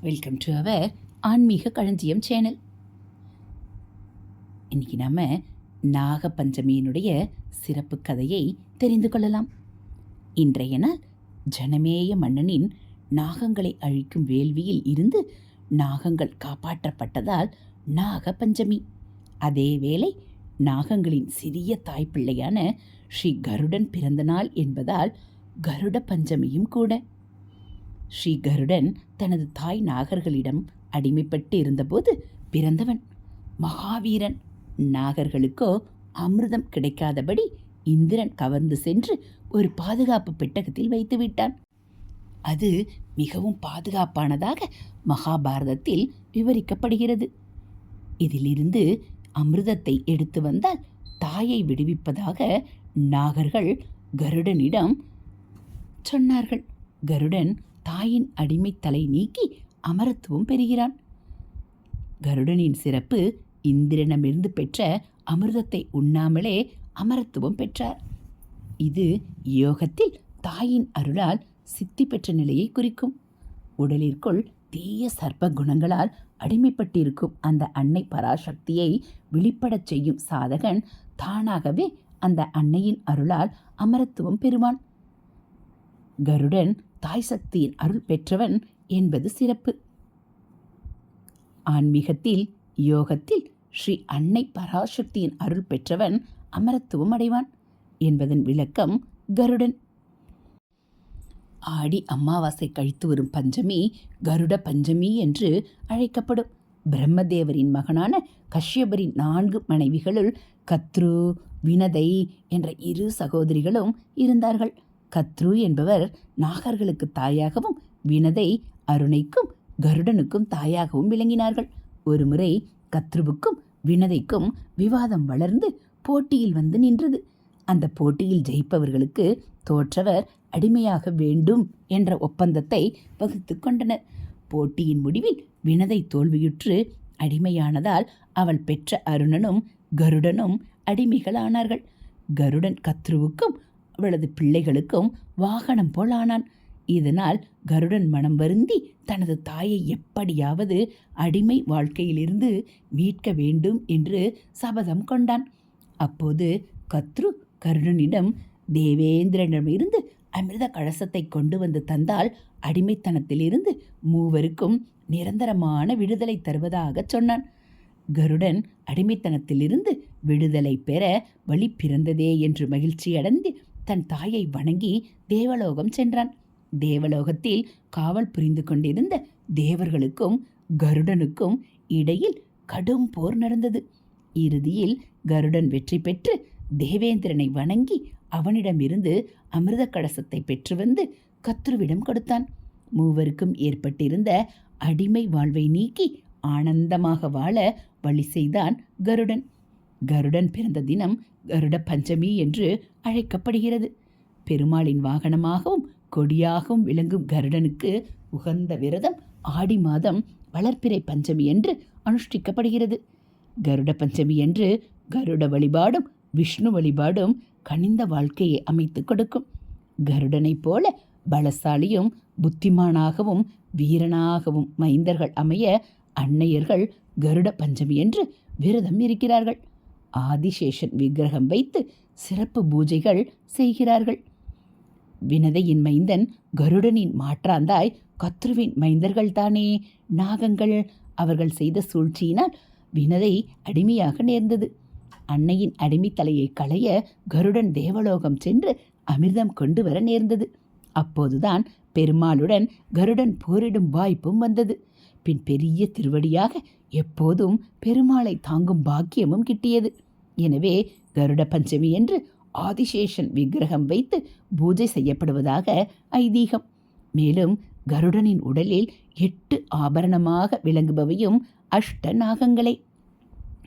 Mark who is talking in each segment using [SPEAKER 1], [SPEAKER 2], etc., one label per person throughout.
[SPEAKER 1] Welcome to our ஆன்மீக களஞ்சியம் channel இன்னைக்கு நாம நாகப்பஞ்சமியினுடைய சிறப்பு கதையை தெரிந்து கொள்ளலாம். இன்றைய நாள் ஜனமேய மன்னனின் நாகங்களை அழிக்கும் வேள்வியில் இருந்து நாகங்கள் காப்பாற்றப்பட்டதால் நாகபஞ்சமி. அதேவேளை அதே வேளை நாகங்களின் சிறிய தாய்ப்பிள்ளையான ஸ்ரீ கருடன் பிறந்த நாள் என்பதால் கருட பஞ்சமியும் கூட. ஸ்ரீ கருடன் தனது தாய் நாகர்களிடம் அடிமைப்பட்டு இருந்தபோது பிறந்தவன். மகாவீரன். நாகர்களுக்கோ அமிர்தம் கிடைக்காதபடி இந்திரன் கவர்ந்து சென்று ஒரு பாதுகாப்பு பெட்டகத்தில் வைத்து விட்டான் அது மிகவும் பாதுகாப்பானதாக மகாபாரதத்தில் விவரிக்கப்படுகிறது. இதிலிருந்து அமிர்தத்தை எடுத்து வந்தால் தாயை விடுவிப்பதாக நாகர்கள் கருடனிடம் சொன்னார்கள். கருடன் தாயின் அடிமைத்தலை நீக்கி அமரத்துவம் பெறுகிறான். கருடனின் சிறப்பு இந்திரனமிருந்து பெற்ற அமிர்தத்தை உண்ணாமலே அமரத்துவம் பெற்றார். இது யோகத்தில் தாயின் அருளால் சித்தி பெற்ற நிலையை குறிக்கும். உடலிற்குள் தீய சர்ப்ப குணங்களால் அடிமைப்பட்டிருக்கும் அந்த அன்னை பராசக்தியை வெளிப்படச் செய்யும் சாதகன் தானாகவே அந்த அன்னையின் அருளால் அமரத்துவம் பெறுவான். கருடன் தாய் சக்தியின் அருள் பெற்றவன் என்பது சிறப்பு. ஆன்மீகத்தில் யோகத்தில் ஸ்ரீ அன்னை பராசக்தியின் அருள் பெற்றவன் அமரத்துவம் அடைவான் என்பதன் விளக்கம் கருடன். ஆடி அமாவாசை கழித்து வரும் பஞ்சமி கருட பஞ்சமி என்று அழைக்கப்படும். பிரம்மதேவரின் மகனான கஷ்யபரின் நான்கு மனைவிகளுள் கத்ரு வினதை என்ற இரு சகோதரிகளும் இருந்தார்கள். கத்ரு என்பவர் நாகர்களுக்கு தாயாகவும் வினதை அருணைக்கும் கருடனுக்கும் தாயாகவும் விளங்கினார்கள். ஒருமுறை கத்ருவுக்கும் வினதைக்கும் விவாதம் வளர்ந்து போட்டியில் வந்து நின்றது. அந்த போட்டியில் ஜெயிப்பவர்களுக்கு தோற்றவர் அடிமையாக வேண்டும் என்ற ஒப்பந்தத்தை வகுத்து கொண்டனர். போட்டியின் முடிவில் வினதை தோல்வியுற்று அடிமையானதால் அவள் பெற்ற அருணனும் கருடனும் அடிமைகளானார்கள். கருடன் கத்ருவுக்கும் அவளது பிள்ளைகளுக்கும் வாகனம் போல் ஆனான். இதனால் கருடன் மனம் வருந்தி தனது தாயை எப்படியாவது அடிமை வாழ்க்கையிலிருந்து மீட்க வேண்டும் என்று சபதம் கொண்டான். அப்போது கத்ரு கருடனிடம் தேவேந்திரனிடமிருந்து அமிர்த கழசத்தை கொண்டு வந்து தந்தால் அடிமைத்தனத்திலிருந்து மூவருக்கும் நிரந்தரமான விடுதலை தருவதாக சொன்னான். கருடன் அடிமைத்தனத்திலிருந்து விடுதலை பெற வழி பிறந்ததே என்று மகிழ்ச்சியடைந்து தன் தாயை வணங்கி தேவலோகம் சென்றான். தேவலோகத்தில் காவல் புரிந்து கொண்டிருந்த தேவர்களுக்கும் கருடனுக்கும் இடையில் கடும் போர் நடந்தது. இறுதியில் கருடன் வெற்றி பெற்று தேவேந்திரனை வணங்கி அவனிடமிருந்து அமிர்த கலசத்தை பெற்று வந்து கத்ருவிடம் கொடுத்தான். மூவருக்கும் ஏற்பட்டிருந்த அடிமை வாழ்வை நீக்கி ஆனந்தமாக வாழ வழி செய்தான் கருடன். கருடன் பிறந்த தினம் கருட பஞ்சமி என்று அழைக்கப்படுகிறது. பெருமாளின் வாகனமாகவும் கொடியாகவும் விளங்கும் கருடனுக்கு உகந்த விரதம் ஆடி மாதம் வளர்ப்பிறை பஞ்சமி என்று அனுஷ்டிக்கப்படுகிறது. கருட பஞ்சமி என்று கருட வழிபாடும் விஷ்ணு வழிபாடும் கனிந்த வாழ்க்கையை அமைத்து கொடுக்கும். கருடனைப் போல பலசாலியும் புத்திமானாகவும் வீரனாகவும் மைந்தர்கள் அமைய அன்னையர்கள் கருட பஞ்சமி என்று விரதம் இருக்கிறார்கள். ஆதிசேஷன் விக்கிரகம் வைத்து சிறப்பு பூஜைகள் செய்கிறார்கள். வினதையின் மைந்தன் கருடனின் மாற்றாந்தாய் கத்ருவின் மைந்தர்கள் தானே. நாகங்கள் அவர்கள் செய்த சூழ்ச்சியினால் வினதை அடிமையாக நேர்ந்தது. அன்னையின் அடிமை தலையை களைய கருடன் தேவலோகம் சென்று அமிர்தம் கொண்டு வர நேர்ந்தது. அப்போதுதான் பெருமாளுடன் கருடன் போரிடும் வாய்ப்பும் வந்தது. பின் பெரிய திருவடியாக எப்போதும் பெருமாளை தாங்கும் பாக்கியமும் கிட்டியது. எனவே கருட பஞ்சமி என்று ஆதிசேஷன் விக்கிரகம் வைத்து பூஜை செய்யப்படுவதாக ஐதீகம். மேலும் கருடனின் உடலில் எட்டு ஆபரணமாக விளங்குபவையும் அஷ்ட நாகங்களே.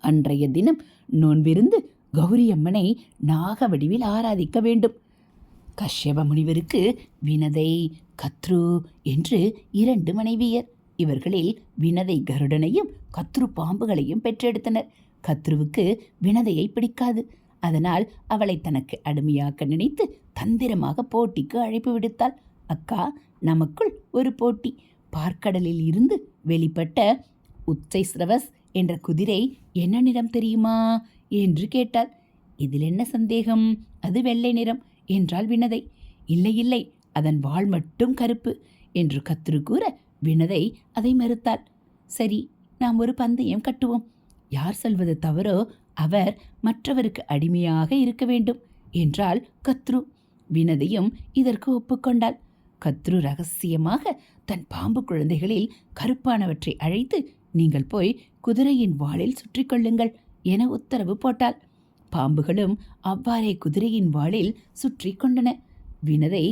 [SPEAKER 1] அன்றைய தினம் நோன்பிருந்து கௌரியம்மனை நாக வடிவில் ஆராதிக்க வேண்டும். கஷ்யப முனிவருக்கு வினதை கத்ரு என்று இரண்டு மனைவியர். இவர்களில் வினதை கருடனையும் கத்ரு பாம்புகளையும் பெற்றெடுத்தனர். கத்ருவுக்கு வினதையை பிடிக்காது. அதனால் அவளை தனக்கு அடிமையாக்க நினைத்து தந்திரமாக போட்டிக்கு அழைப்பு விடுத்தாள். அக்கா நமக்குள் ஒரு போட்டி. பார்க்கடலில் இருந்து வெளிப்பட்ட உச்சை சிரவஸ் என்ற குதிரை என்ன நிறம் தெரியுமா என்று கேட்டாள். இதில் என்ன சந்தேகம்? அது வெள்ளை நிறம் என்றாள் வினதை. இல்லை இல்லை அதன் வாள் மட்டும் கருப்பு என்று கத்துரு கூற வினதை அதை மறுத்தாள். சரி நாம் ஒரு பந்தயம் கட்டுவோம். யார் சொல்வது தவறோ அவர் மற்றவருக்கு அடிமையாக இருக்க வேண்டும் என்றால் கத்ரு. வினதையும் இதற்கு ஒப்புக்கொண்டாள். கத்ரு ரகசியமாக தன் பாம்பு குழந்தைகளில் கருப்பானவற்றை அழைத்து நீங்கள் போய் குதிரையின் வாளில் சுற்றி கொள்ளுங்கள் என உத்தரவு போட்டாள். பாம்புகளும் அவ்வாறே குதிரையின் வாளில் சுற்றி கொண்டன. வினதை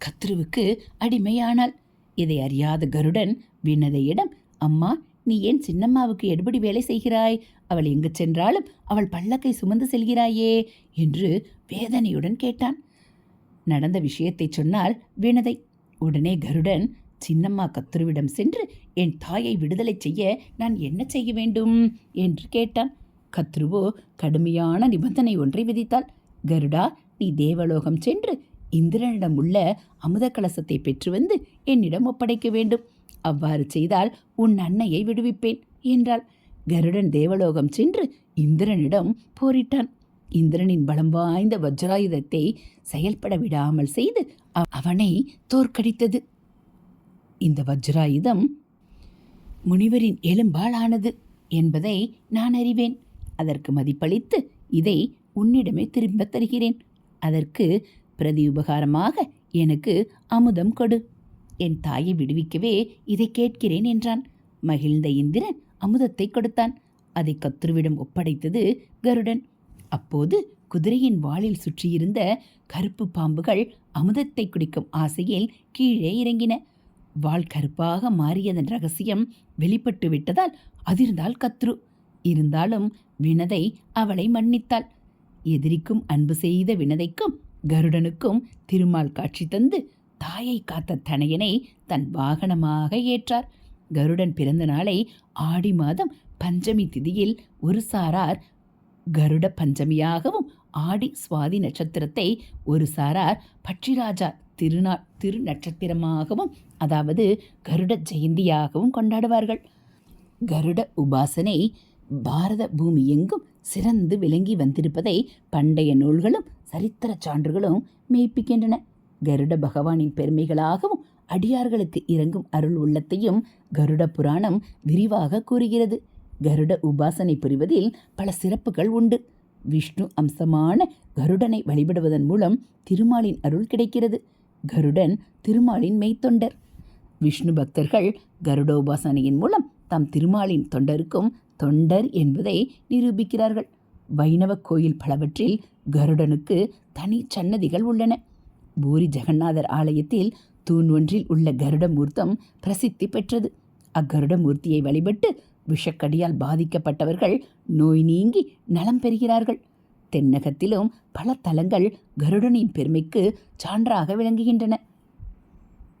[SPEAKER 1] கத்ருவுக்கு அடிமையானாள். இதை அறியாத கருடன் வினதையிடம் அம்மா நீ ஏன் சின்னம்மாவுக்கு எடுபடி வேலை செய்கிறாய்? அவள் எங்கு சென்றாலும் அவள் பல்லக்கை சுமந்து செல்கிறாயே என்று வேதனையுடன் கேட்டான். நடந்த விஷயத்தை சொன்னால் வினதை உடனே கருடன் சின்னம்மா கத்துருவிடம் சென்று என் தாயை விடுதலை செய்ய நான் என்ன செய்ய வேண்டும்? என்று கேட்டான். கத்ருவோ கடுமையான நிபந்தனை ஒன்றை விதித்தாள். கருடா நீ தேவலோகம் சென்று இந்திரனிடம் உள்ள அமுத கலசத்தை பெற்று வந்து என்னிடம் ஒப்படைக்க வேண்டும். அவ்வாறு செய்தால் உன் அன்னையை விடுவிப்பேன் என்றாள். கருடன் தேவலோகம் சென்று இந்திரனிடம் போரிட்டான். இந்திரனின் பலம் வாய்ந்த வஜ்ராயுதத்தை செயல்பட விடாமல் செய்து அவனை தோற்கடித்தது. இந்த வஜ்ராயுதம் முனிவரின் எலும்பால் ஆனது என்பதை நான் அறிவேன். அதற்கு மதிப்பளித்து இதை உன்னிடமே திரும்பத் தருகிறேன். அதற்கு பிரதி உபகாரமாக எனக்கு அமுதம் கொடு. என் தாயை விடுவிக்கவே இதை கேட்கிறேன் என்றான். மகிழ்ந்த இந்திரன் அமுதத்தை கொடுத்தான். அதை கத்ருவிடம் ஒப்படைத்தது கருடன். அப்போது குதிரையின் வாளில் சுற்றியிருந்த கருப்பு பாம்புகள் அமுதத்தை குடிக்கும் ஆசையில் கீழே இறங்கின. வாள் கருப்பாக மாறியதன் ரகசியம் வெளிப்பட்டு விட்டதால் அதிர்ந்தாள் கத்ரு. இருந்தாலும் வினதை அவளை மன்னித்தாள். எதிரிக்கும் அன்பு செய்த வினதைக்கும் கருடனுக்கும் திருமால் காட்சி தந்து தாயை காத்த தனையனை தன் வாகனமாக ஏற்றார். கருடன் பிறந்த நாளை ஆடி மாதம் பஞ்சமி திதியில் ஒரு சாரார் கருட பஞ்சமியாகவும் ஆடி சுவாதி நட்சத்திரத்தை ஒரு சாரார் பட்சிராஜா திருநா திரு நட்சத்திரமாகவும் அதாவது கருட ஜெயந்தியாகவும் கொண்டாடுவார்கள். கருட உபாசனை பாரத பூமி எங்கும் சிறந்து விளங்கி வந்திருப்பதை பண்டைய நூல்களும் சரித்திர சான்றுகளும் மெய்ப்பிக்கின்றன. கருட பகவானின் பெருமைகளாகவும் அடியார்களுக்கு இறங்கும் அருள் உள்ளத்தையும் கருட புராணம் விரிவாக கூறுகிறது. கருட உபாசனை புரிவதில் பல சிறப்புகள் உண்டு. விஷ்ணு அம்சமான கருடனை வழிபடுவதன் மூலம் திருமாலின் அருள் கிடைக்கிறது. கருடன் திருமாலின் மெய்த்தொண்டர். விஷ்ணு பக்தர்கள் கருடோபாசனையின் மூலம் தம் திருமாலின் தொண்டருக்கும் தொண்டர் என்பதை நிரூபிக்கிறார்கள். வைணவ கோயில் பலவற்றில் கருடனுக்கு தனி சன்னதிகள் உள்ளன. பூரி ஜெகநாதர் ஆலயத்தில் தூண் ஒன்றில் உள்ள கருட மூர்த்தம் பிரசித்தி பெற்றது. அக்கருட மூர்த்தியை வழிபட்டு விஷக்கடியால் பாதிக்கப்பட்டவர்கள் நோய் நீங்கி நலம் பெறுகிறார்கள். தென்னகத்திலும் பல தலங்கள் கருடனின் பெருமைக்கு சான்றாக விளங்குகின்றன.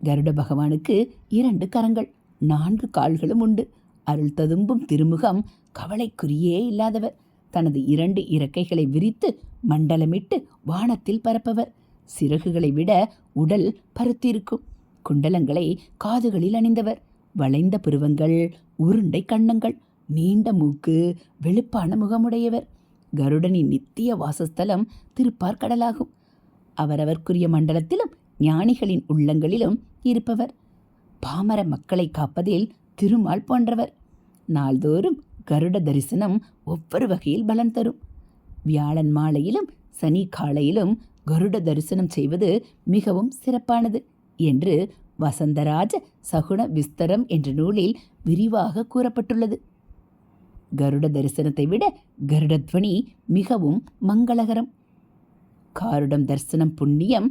[SPEAKER 1] கருட பகவானுக்கு இரண்டு கரங்கள் நான்கு கால்களும் உண்டு. அருள் ததும்பும் திருமுகம் கவலைக்குரியே இல்லாதவர். தனது இரண்டு இறக்கைகளை விரித்து மண்டலமிட்டு வானத்தில் பரப்பவர். சிறகுகளை விட உடல் பருத்திருக்கும். குண்டலங்களை காதுகளில் அணிந்தவர். வளைந்த புருவங்கள் உருண்டை கண்ணங்கள் நீண்ட மூக்கு வெளுப்பான முகமுடையவர். கருடனின் நித்திய வாசஸ்தலம் திருப்பார்கடலாகும். அவரவர்க்குரிய மண்டலத்திலும் ஞானிகளின் உள்ளங்களிலும் இருப்பவர். பாமர மக்களை காப்பதில் திருமால் போன்றவர். நாள்தோறும் கருட தரிசனம் ஒவ்வொரு வகையில் பலன் தரும். வியாழன் மாலையிலும் சனி காலையிலும் கருட தரிசனம் செய்வது மிகவும் சிறப்பானது என்று வசந்தராஜ சகுண விஸ்தரம் என்ற நூலில் விரிவாக கூறப்பட்டுள்ளது. கருட தரிசனத்தை விட கருடத்வனி மிகவும் மங்களகரம். காருடம் தரிசனம் புண்ணியம்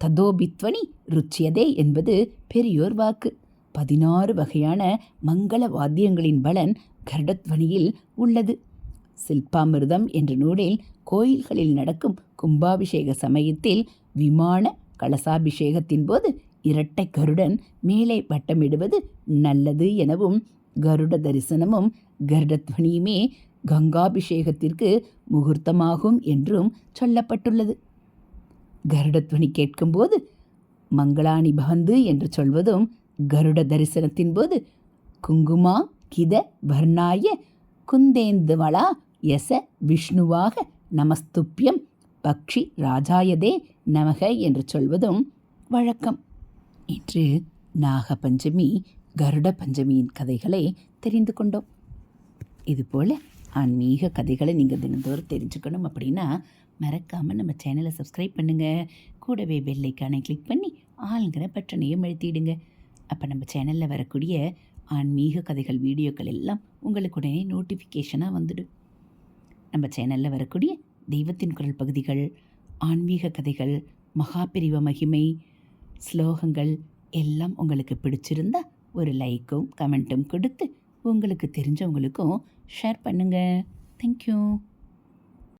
[SPEAKER 1] ததோபித்வனி ருச்சியதே என்பது பெரியோர் வாக்கு. பதினாறு வகையான மங்கள வாத்தியங்களின் பலன் கருடத்வனியில் உள்ளது. சில்பாமிர்தம் என்ற நூலில் கோயில்களில் நடக்கும் கும்பாபிஷேக சமயத்தில் விமான கலசாபிஷேகத்தின் போது இரட்டை கருடன் மேலே வட்டமிடுவது நல்லது எனவும் கருட தரிசனமும் கருடத்வனியுமே கங்காபிஷேகத்திற்கு முகூர்த்தமாகும் என்றும் சொல்லப்பட்டுள்ளது. கருடத்வனி கேட்கும்போது மங்களாணி பகந்து என்று சொல்வதும் கருட தரிசனத்தின் போது குங்குமா கித வர்ணாய குந்தேந்துவளா யச விஷ்ணுவாக நமஸ்துப்யம் பக்ஷி ராஜாயதே நமக என்று சொல்வதும் வழக்கம். இன்று நாகபஞ்சமி கருட பஞ்சமியின் கதைகளை தெரிந்து கொண்டோம். இதுபோல் ஆன்மீக கதைகளை நீங்கள் தினந்தோறும் தெரிஞ்சுக்கணும் அப்படின்னா மறக்காமல் நம்ம சேனலை சப்ஸ்கிரைப் பண்ணுங்கள் கூடவே பெல்லைக்கானை கிளிக் பண்ணி ஆளுங்கிற பட்டனையும் எழுத்திடுங்க அப்போ நம்ம சேனலில் வரக்கூடிய ஆன்மீக கதைகள் வீடியோக்கள் எல்லாம் உங்களுக்கு உடனே நோட்டிஃபிகேஷனாக வந்துடும். நம்ம சேனலில் வரக்கூடிய தெய்வத்தின் குரல் பகுதிகள் ஆன்மீக கதைகள் மகாபிரிவ மகிமை ஸ்லோகங்கள் எல்லாம் உங்களுக்கு பிடிச்சிருந்தா ஒரு லைக்கும் கமெண்ட்டும் கொடுத்து உங்களுக்கு தெரிஞ்சவங்களுக்கும் ஷேர் பண்ணுங்கள் தேங்க்யூ